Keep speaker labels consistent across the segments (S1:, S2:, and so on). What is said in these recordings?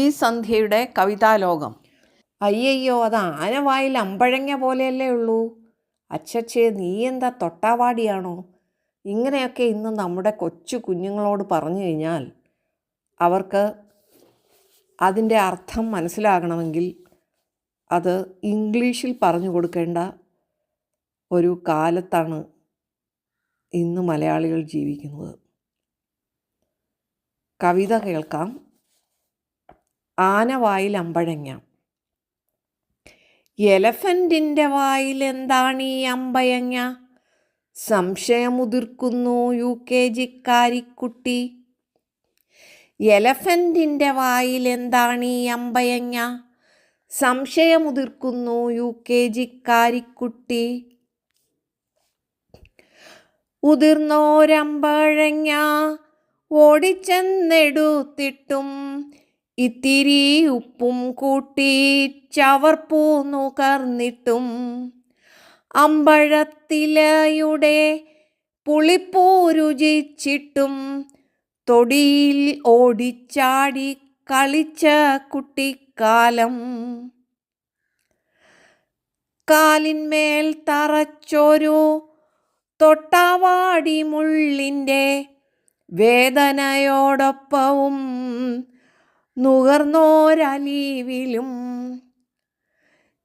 S1: ഈ സന്ധ്യയുടെ കവിതാലോകം.
S2: അയ്യയ്യോ അത് ആനവായിൽ അമ്പഴങ്ങ പോലെയല്ലേ ഉള്ളൂ. അച്ചച്ചേ നീ എന്താ തൊട്ടാവാടിയാണോ? ഇങ്ങനെയൊക്കെ ഇന്ന് നമ്മുടെ കൊച്ചു കുഞ്ഞുങ്ങളോട് പറഞ്ഞു കഴിഞ്ഞാൽ അവർക്ക് അതിന്റെ അർത്ഥം മനസ്സിലാകണമെങ്കിൽ അത് ഇംഗ്ലീഷിൽ പറഞ്ഞു കൊടുക്കേണ്ട ഒരു കാലത്താണ് ഇന്ന് മലയാളികൾ ജീവിക്കുന്നത്. കവിത കേൾക്കാം. ആനവായിൽ അമ്പഴങ്ങ. എലഫന്റിന്റെ വായിൽ എന്താണ് ഈ അമ്പയങ്ങ? സംശയമുതിർക്കുന്നു യു കെ ജിക്കാരിക്കുട്ടി എലഫന്റിന്റെ വായിൽ എന്താണ് ഈ അമ്പയങ്ങ? സംശയമുതിർക്കുന്നു യു കെ ജിക്കാരിക്കുട്ടി ഉതിർന്നോരമ്പഴങ്ങ ഓടിച്ചെന്നെടുത്തിട്ടും ഇത്തിരി ഉപ്പും കൂട്ടി ചവർപ്പൂ നുകർന്നിട്ടും അമ്പഴത്തിലയുടെ പുളിപ്പൂ രുചിച്ചിട്ടും തൊടിയിൽ ഓടിച്ചാടി കളിച്ച കുട്ടിക്കാലം. കാലിന്മേൽ തറച്ചൊരു തൊട്ടാവാടി മുള്ളിന്റെ വേദനയോടൊപ്പവും നുകർന്നോരലീവിലും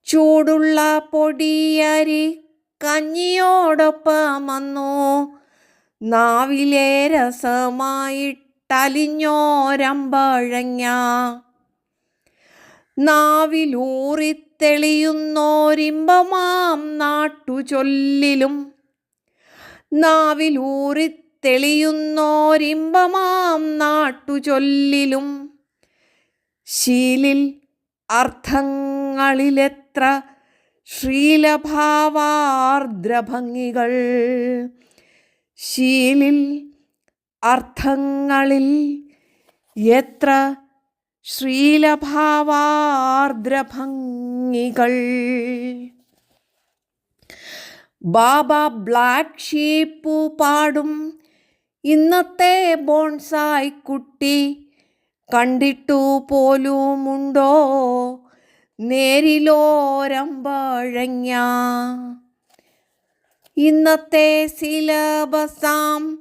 S2: ചൂടുള്ള പൊടിയരി കഞ്ഞിയോടൊപ്പം വന്നു നാവിലെ രസമായിട്ടലിഞ്ഞോരമ്പഴങ്ങ. നാവിലൂറിത്തെളിയുന്നോരിമ്പമാം നാട്ടുചൊല്ലിലും. നാവിലൂറിത്തെളിയുന്നോരിമ്പമാം നാട്ടുചൊല്ലിലും. ശീലിൽ അർത്ഥങ്ങളിലെത്ര ശ്രീലഭാവാർദ്രഭംഗികൾ. ശീലിൽ അർത്ഥങ്ങളിൽ എത്ര ശ്രീലഭാവാർദ്രഭംഗികൾ. ബാബ ബ്ലാക്ക് ഷീപ്പു പാടും ഇന്നത്തെ ബോൺസായി കുട്ടി കണ്ടിട്ടു പോലുമുണ്ടോ? നേരിലോരമ്പഴങ്ങ ഇന്നത്തെ സിലബസാം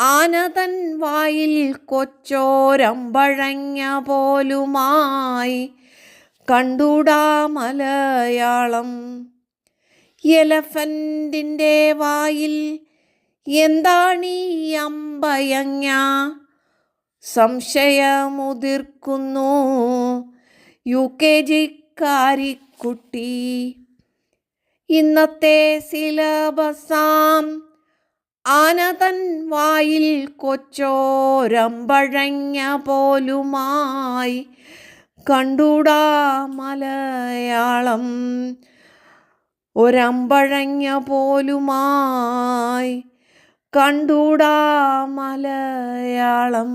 S2: ആനതൻ വായിൽ കൊച്ചോരം കൊച്ചോരമ്പഴങ്ങ പോലുമായി കണ്ടുടാ മലയാളം. എലഫന്റിന്റെ വായിൽ എന്താണീ അമ്പയങ്ങ സംശയമുതിർക്കുന്നു. യു കെ ജിക്കാരിക്കുട്ടി ഇന്നത്തെ സിലബസാം ആനതൻ വായിൽ കൊച്ചോരമ്പഴങ്ങ പോലുമായി. കണ്ടുടാ മലയാളം. ഒരമ്പഴങ്ങ പോലുമായി. കണ്ടൂടാ മലയാളം.